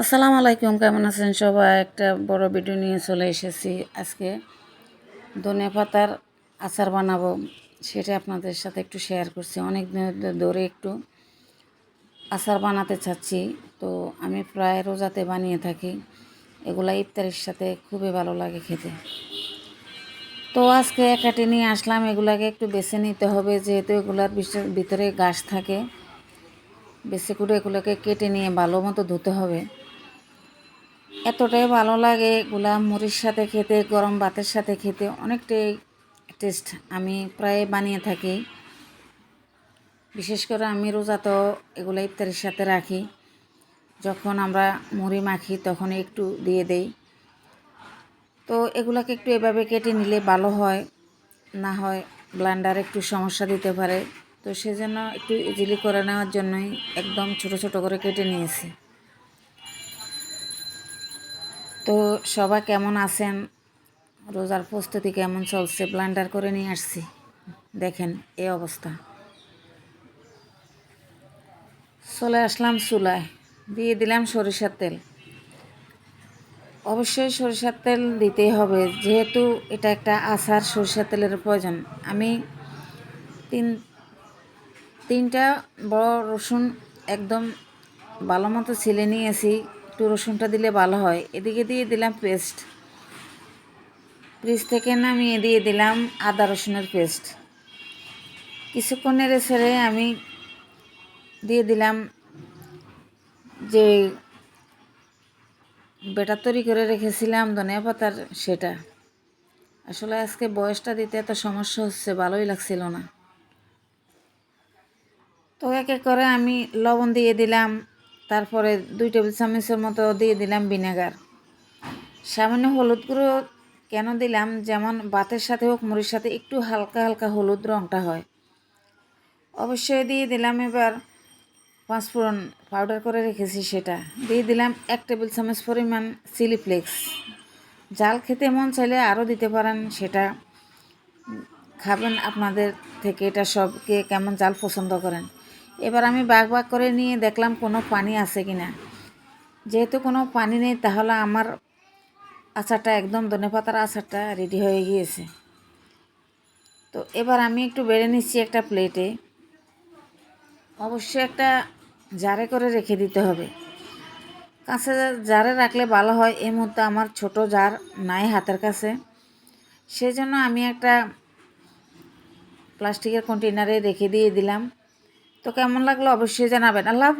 আসসালামু আলাইকুম, কেমন আছেন সবাই? একটা বড় ভিডিও নিয়ে চলে এসেছি আজকে। ধনে পাতার আচার বানাবো, সেটা আপনাদের সাথে একটু শেয়ার করছি। অনেক দিন ধরে একটু আচার বানাতে চাচ্ছি, তো আমি প্রায় রোজাতে বানিয়ে থাকি। এগুলা ইফতারের সাথে খুবই ভালো লাগে খেতে। তো আজকে একাটি নিয়ে আসলাম, এগুলাকে একটু বেছে নিতে হবে, যেহেতু এগুলার ভিতরে গাছ থাকে। বেছে করে এগুলোকে কেটে নিয়ে ভালো মতো ধুতে হবে। এতটাই ভালো লাগে এগুলা মুড়ির সাথে খেতে, গরম ভাতের সাথে খেতে। অনেকটাই টেস্ট আমি প্রায় বানিয়ে থাকি। বিশেষ করে আমি রোজা তো এগুলো ইফতারের সাথে রাখি। যখন আমরা মুড়ি মাখি তখন একটু দিয়ে দেই। তো এগুলাকে একটু এভাবে কেটে নিলে ভালো হয়, না হয় ব্লান্ডার একটু সমস্যা দিতে পারে। তো সেজন্য একটু ইজিলি করে নেওয়ার জন্যই একদম ছোট ছোট করে কেটে নিয়েছি। তো সবাই কেমন আছেন? রোজার প্রস্তুতি কেমন চলছে? ব্লান্ডার করে নিয়ে আসছি। দেখেন এই অবস্থা। চলে আসলাম চুলায়। দিয়ে দিলাম সরিষার তেল। অবশ্যই সরিষার তেল দিতেই হবে। যেহেতু এটা একটা আচার, সরিষার তেলের প্রয়োজন। আমি তিন, তিনটা বড় রসুন একদম ভালো মতো ছিলে নিয়েছি। একটু রসুনটা দিলে ভালো হয়। এদিকে দিয়ে দিলাম পেস্ট। ফ্রিজ থেকে নামিয়ে দিয়ে দিলাম আদা রসুনের পেস্ট। কিছুক্ষণের ছেড়ে আমি দিয়ে দিলাম যে বেটা তৈরি করে রেখেছিলাম ধনিয়া পাতার সেটা। আসলে আজকে বয়সটা দিতে এত সমস্যা হচ্ছে, ভালোই লাগছিল না। তো এক এক করে আমি লবণ দিয়ে দিলাম তারপরে দুই টেবিল চামচের মতো দিয়ে দিলাম ভিনেগার। সামান্য হলুদ গুঁড়ো কেন দিলাম? যেমন ভাতের সাথে হোক, মুড়ির সাথে একটু হালকা হালকা হলুদ রঙটা হয়। অবশ্যই দিয়ে দিলাম এবার পাঁচফোড়ন পাউডার করে রেখেছি সেটা। দিয়ে দিলাম এক টেবিল চামচ পরিমাণ চিলি ফ্লেক্স। জাল খেতে মন চাইলে আরও দিতে পারেন সেটা। খাবেন আপনাদের থেকে এটা সবকে কেমন জাল পছন্দ করেন। এবার আমি বাঘ বাগ করে নিয়ে দেখলাম কোনো পানি আছে কি না। যেহেতু কোনো পানি নেই, তাহলে আমার আচারটা একদম ধনেপাতার আচারটা রেডি হয়ে গিয়েছে। তো এবার আমি একটু বেড়ে নিচ্ছি একটা প্লেটে অবশ্যই একটা জারে করে রেখে দিতে হবে। কাছে জারে রাখলে ভালো হয়, এই মুহূর্তে আমার ছোট জার নাই হাতের কাছে। সেই জন্য আমি একটা প্লাস্টিকের কন্টেনারে রেখে দিয়ে দিলাম। তো কেমন লাগল অবশ্যই জানাবেন আল্লাহ।